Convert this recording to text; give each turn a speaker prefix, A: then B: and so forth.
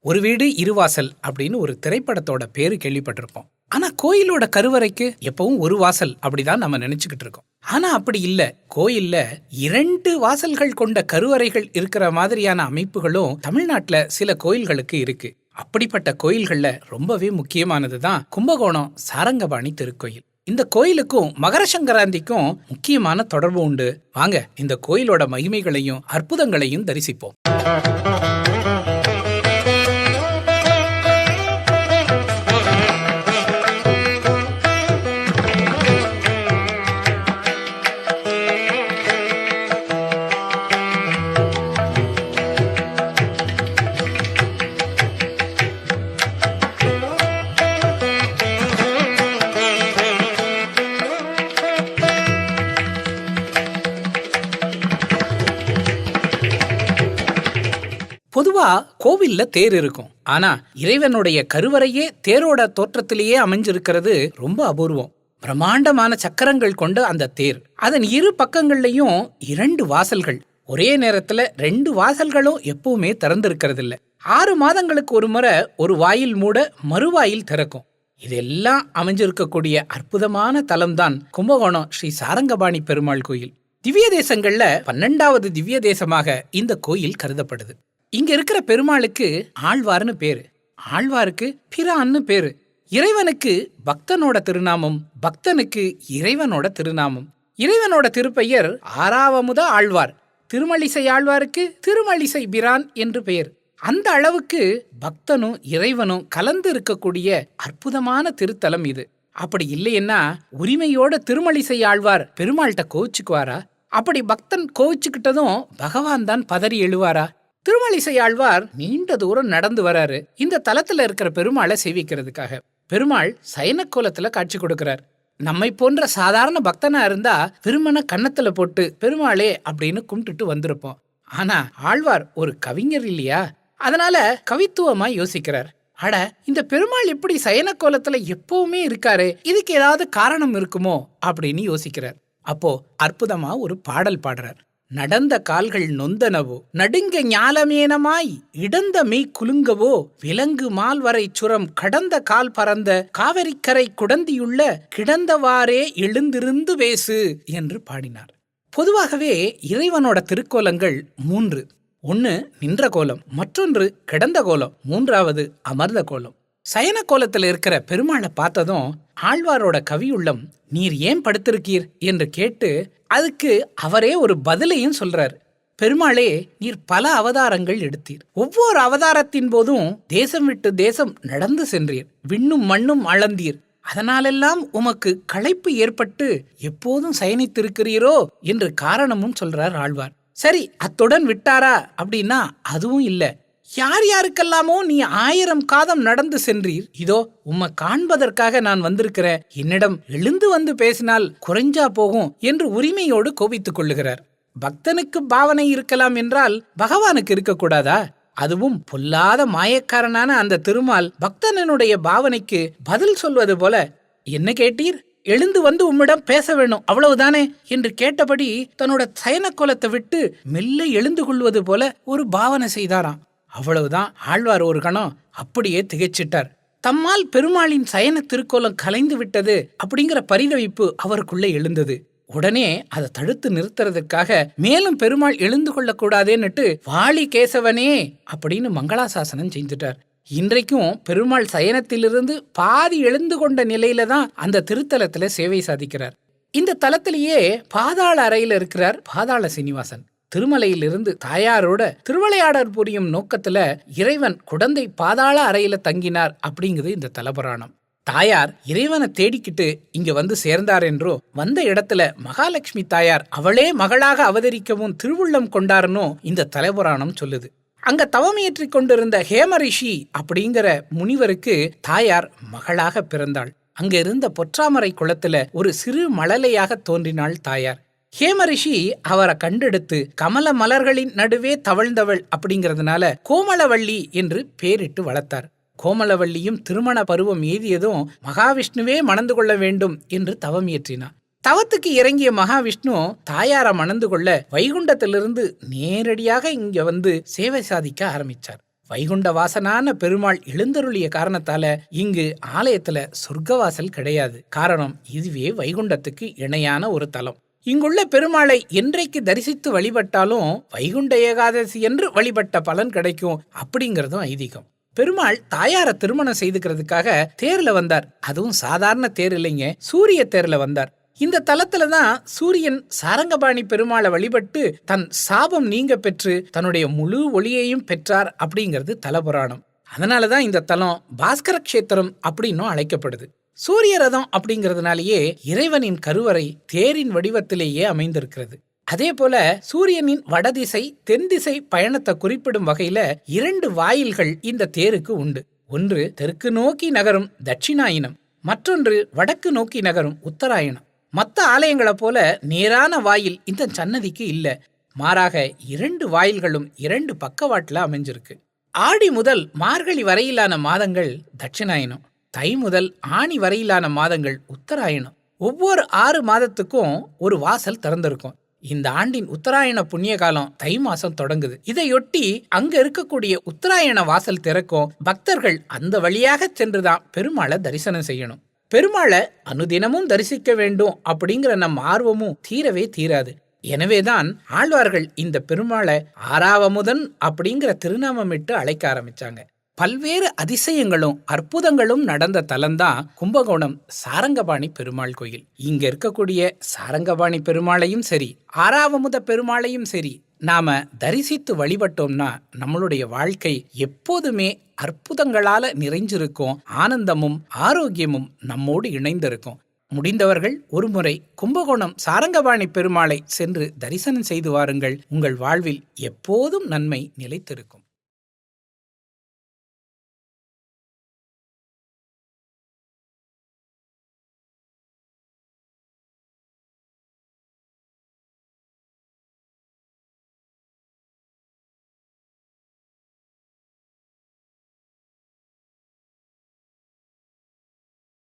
A: ஒரு வீடு இருவாசல் அப்படின்னு ஒரு திரைப்படத்தோட பேரு கேள்விப்பட்டிருப்போம். ஆனா கோயிலோட கருவறைக்கு எப்பவும் ஒரு வாசல் அப்படிதான் நம்ம நினைச்சுக்கிட்டு இருக்கோம். ஆனா அப்படி இல்ல. கோயில்ல இரண்டு வாசல்கள் கொண்ட கருவறைகள் இருக்கிற மாதிரியான அமைப்புகளும் தமிழ்நாட்டுல சில கோயில்களுக்கு இருக்கு. அப்படிப்பட்ட கோயில்கள்ல ரொம்பவே முக்கியமானது தான் கும்பகோணம் சாரங்கபாணி திருக்கோயில். இந்த கோயிலுக்கும் மகர சங்கராந்திக்கும் முக்கியமான தொடர்பு உண்டு. வாங்க இந்த கோயிலோட மகிமைகளையும் அற்புதங்களையும் தரிசிப்போம். பொதுவா கோவில்ல தேர் இருக்கும். ஆனா இறைவனுடைய கருவறையே தேரோட தோற்றத்திலேயே அமைஞ்சிருக்கிறது ரொம்ப அபூர்வம். பிரம்மாண்டமான சக்கரங்கள் கொண்ட அந்த தேர். அதன் இரு பக்கங்கள்லயும் இரண்டு வாசல்கள். ஒரே நேரத்துல ரெண்டு வாசல்களும் எப்பவுமே திறந்திருக்கிறது இல்ல ஆறு மாதங்களுக்கு ஒரு முறை ஒரு வாயில் மூட மறுவாயில் திறக்கும். இதெல்லாம் அமைஞ்சிருக்கக்கூடிய அற்புதமான தலம்தான் கும்பகோணம் ஸ்ரீ சாரங்கபாணி பெருமாள் கோயில். திவ்ய தேசங்கள்ல பன்னெண்டாவது திவ்ய தேசமாக இந்த கோயில் கருதப்படுது. இங்க இருக்கிற பெருமாளுக்கு ஆழ்வார்னு பேரு. ஆழ்வாருக்கு பிரான்னு பேரு. இறைவனுக்கு பக்தனோட திருநாமம் பக்தனுக்கு இறைவனோட திருநாமம். இறைவனோட திருப்பெயர் ஆறாவமுத ஆழ்வார். திருமலிசை ஆழ்வாருக்கு திருமலிசை பிரான் என்று பெயர். அந்த அளவுக்கு பக்தனும் இறைவனும் கலந்து இருக்கக்கூடிய அற்புதமான திருத்தலம் இது. அப்படி இல்லைன்னா உரிமையோட திருமலிசை ஆழ்வார் பெருமாள்கிட்ட கோவிச்சுக்குவாரா? அப்படி பக்தன் கோவிச்சுக்கிட்டதும் பகவான் தான் பதறி எழுவாரா? திருமலிசை ஆழ்வார் நீண்ட தூரம் நடந்து வராரு. இந்த தலத்துல இருக்கிற பெருமாளை சேவிக்கிறதுக்காக. பெருமாள் சயன கோலத்துல காட்சி கொடுக்கிறார். நம்மை போன்ற சாதாரண பக்தனா இருந்தா திருமண கன்னத்துல போட்டு பெருமாளே அப்படின்னு கும்பிட்டுட்டு வந்திருப்போம். ஆனா ஆழ்வார் ஒரு கவிஞர் இல்லையா? அதனால கவித்துவமா யோசிக்கிறார். அட இந்த பெருமாள் இப்படி சயன கோலத்துல எப்பவுமே இருக்காரு? இதுக்கு ஏதாவது காரணம் இருக்குமோ? அப்படின்னு யோசிக்கிறார். அப்போ அற்புதமா ஒரு பாடல் பாடுறார். நடந்த கால்கள் நொந்தனவோ? நடுங்க ஞாலமேனமாய் இடந்த மெய் குலுங்கவோ விலங்கு மால்வரை சுரம் கடந்த கால் பறந்த காவிரிக்கரை குடந்தியுள்ள கிடந்தவாறே எழுந்திருந்து பேசு என்று பாடினார். பொதுவாகவே இறைவனோட திருக்கோலங்கள் மூன்று. ஒன்னு நின்ற கோலம் மற்றொன்று கிடந்த கோலம் மூன்றாவது அமர்ந்த கோலம். சயன கோலத்துல இருக்கிற பெருமாளை பார்த்ததும் ஆழ்வாரோட கவியுள்ளம் நீர் ஏன் படுத்திருக்கீர்? என்று கேட்டு அதுக்கு அவரே ஒரு பதிலையும் சொல்றார். பெருமாளே நீர் பல அவதாரங்கள் எடுத்தீர். ஒவ்வொரு அவதாரத்தின் போதும் தேசம் விட்டு தேசம் நடந்து சென்றீர். விண்ணும் மண்ணும் அளந்தீர். அதனாலெல்லாம் உமக்கு களைப்பு ஏற்பட்டு எப்போதும் சயனித்திருக்கிறீரோ? என்று காரணமும் சொல்றார் ஆழ்வார். சரி அத்துடன் விட்டாரா? அப்படின்னா அதுவும் இல்லை. யார் யாருக்கெல்லாமோ நீ ஆயிரம் காதம் நடந்து சென்றீர். இதோ உம்மை காண்பதற்காக நான் வந்திருக்கிறேன் என்னிடம் எழுந்து வந்து பேசினால் குறைஞ்சா போகும் என்று உரிமையோடு கோபித்துக் கொள்ளுகிறார். பக்தனுக்கு பாவனை இருக்கலாம் என்றால் பகவானுக்கு இருக்கக்கூடாதா? அதுவும் பொல்லாத மாயக்காரனான அந்த திருமால் பக்தனனுடைய பாவனைக்கு பதில் சொல்வது போல என்ன கேட்டீர்? எழுந்து வந்து உம்மிடம் பேச வேணும் அவ்வளவுதானே? என்று கேட்டபடி தன்னோட சயன கோலத்தை விட்டு மெல்ல எழுந்து கொள்வது போல ஒரு பாவனை செய்தாராம். அவ்வளவுதான். ஆழ்வார் ஒரு கணம் அப்படியே திகைச்சிட்டார். தம்மால் பெருமாளின் சயன திருக்கோலம் கலைந்து விட்டது அப்படிங்கிற பரிதவிப்பு அவருக்குள்ளே எழுந்தது. உடனே அதை தடுத்து நிறுத்துறதுக்காக மேலும் பெருமாள் எழுந்து கொள்ளக்கூடாதேன்னுட்டு வாளி கேசவனே அப்படின்னு மங்களாசாசனம் செஞ்சுட்டார் இன்றைக்கும் பெருமாள் சயனத்திலிருந்து பாதி எழுந்து கொண்ட நிலையில தான் அந்த திருத்தலத்துல சேவை சாதிக்கிறார். இந்த தலத்திலேயே பாதாள அறையில இருக்கிறார் பாதாள சீனிவாசன். திருமலையிலிருந்து தாயாரோட திருவிளையாடற் புரியும் நோக்கத்துல இறைவன் குடந்தை பாதாள அறையில தங்கினார் அப்படிங்குது இந்த தலபுராணம். தாயார் இறைவனை தேடிக்கிட்டு இங்க வந்து சேர்ந்தார் என்றோ வந்த இடத்துல மகாலட்சுமி தாயார் அவளே மகளாக அவதரிக்கவும் திருவுள்ளம் கொண்டாருன்னு இந்த தலைபுராணம் சொல்லுது. அங்க தவமியற்றி கொண்டிருந்த ஹேமரிஷி அப்படிங்கிற முனிவருக்கு தாயார் மகளாக பிறந்தாள். அங்க இருந்த பொற்றாமரை குளத்துல ஒரு சிறு மழலையாக தோன்றினாள் தாயார். ஹேமரிஷி அவரை கண்டெடுத்து கமல மலர்களின் நடுவே தவழ்ந்தவள் அப்படிங்கறதுனால கோமலவள்ளி என்று பேரிட்டு வளர்த்தார். கோமலவள்ளியும் திருமண பருவம் எய்தியதும் மகாவிஷ்ணுவே மணந்து கொள்ள வேண்டும் என்று தவம் இயற்றினார். தவத்துக்கு இறங்கிய மகாவிஷ்ணு தாயார மணந்து கொள்ள வைகுண்டத்திலிருந்து நேரடியாக இங்க வந்து சேவை சாதிக்க ஆரம்பிச்சார். வைகுண்ட வாசனான பெருமாள் எழுந்தருளிய காரணத்தால இங்கு ஆலயத்துல சொர்க்கவாசல் கிடையாது. காரணம் இதுவே வைகுண்டத்துக்கு இணையான ஒரு தலம். இங்குள்ள பெருமாளை என்றைக்கு தரிசித்து வழிபட்டாலும் வைகுண்ட ஏகாதசி என்று வழிபட்ட பலன் கிடைக்கும் அப்படிங்கறதும் ஐதீகம். பெருமாள் தாயார திருமணம் செய்துக்கிறதுக்காக தேர்ல வந்தார். அதுவும் சாதாரண தேர் இல்லைங்க சூரிய தேர்ல வந்தார். இந்த தலத்துல தான் சூரியன் சாரங்கபாணி பெருமாளை வழிபட்டு தன் சாபம் நீங்க பெற்று தன்னுடைய முழு ஒளியையும் பெற்றார் அப்படிங்கிறது தலபுராணம். அதனாலதான் இந்த தலம் பாஸ்கர கஷேத்திரம் அப்படின்னும் அழைக்கப்படுது. சூரிய ரதம் அப்படிங்கிறதுனாலேயே இறைவனின் கருவறை தேரின் வடிவத்திலேயே அமைந்திருக்கிறது. அதே போல சூரியனின் வடதிசை தென் திசை பயணத்தை குறிப்பிடும் வகையில இரண்டு வாயில்கள் இந்த தேருக்கு உண்டு. ஒன்று தெற்கு நோக்கி நகரும் தட்சிணாயினம் மற்றொன்று வடக்கு நோக்கி நகரும் உத்தராயணம். மத்த ஆலயங்களைப் போல நேரான வாயில் இந்த சன்னதிக்கு இல்ல. மாறாக இரண்டு வாயில்களும் இரண்டு பக்கவாட்டில் அமைஞ்சிருக்கு. ஆடி முதல் மார்கழி வரையிலான மாதங்கள் தட்சிணாயனம். தை முதல் ஆணி வரையிலான மாதங்கள் உத்தராயணம். ஒவ்வொரு ஆறு மாதத்துக்கும் ஒரு வாசல் திறந்திருக்கும். இந்த ஆண்டின் உத்தராயண புண்ணிய காலம் தை மாசம் தொடங்குது. இதையொட்டி அங்க இருக்கக்கூடிய உத்தராயண வாசல் திறக்கும் பக்தர்கள் அந்த வழியாக சென்றுதான் பெருமாளை தரிசனம் செய்யணும். பெருமாளை அனுதினமும் தரிசிக்க வேண்டும் அப்படிங்கிற நம் ஆர்வமும் தீரவே தீராது. எனவேதான் ஆழ்வார்கள் இந்த பெருமாளை ஆறாவமுதன் அப்படிங்கிற திருநாமமிட்டு அழைக்க ஆரம்பிச்சாங்க. பல்வேறு அதிசயங்களும் அற்புதங்களும் நடந்த தலம்தான் கும்பகோணம் சாரங்கபாணி பெருமாள் கோயில். இங்க இருக்கக்கூடிய சாரங்கபாணி பெருமாளையும் சரி ஆறாவமுத பெருமாளையும் சரி நாம தரிசித்து வழிபட்டோம்னா நம்மளுடைய வாழ்க்கை எப்போதுமே அற்புதங்களால நிறைஞ்சிருக்கும் ஆனந்தமும் ஆரோக்கியமும் நம்மோடு இணைந்திருக்கும். முடிந்தவர்கள் ஒருமுறை கும்பகோணம் சாரங்கபாணி பெருமாளை சென்று தரிசனம் செய்து வாருங்கள். உங்கள் வாழ்வில் எப்போதும் நன்மை நிலைத்திருக்கும்.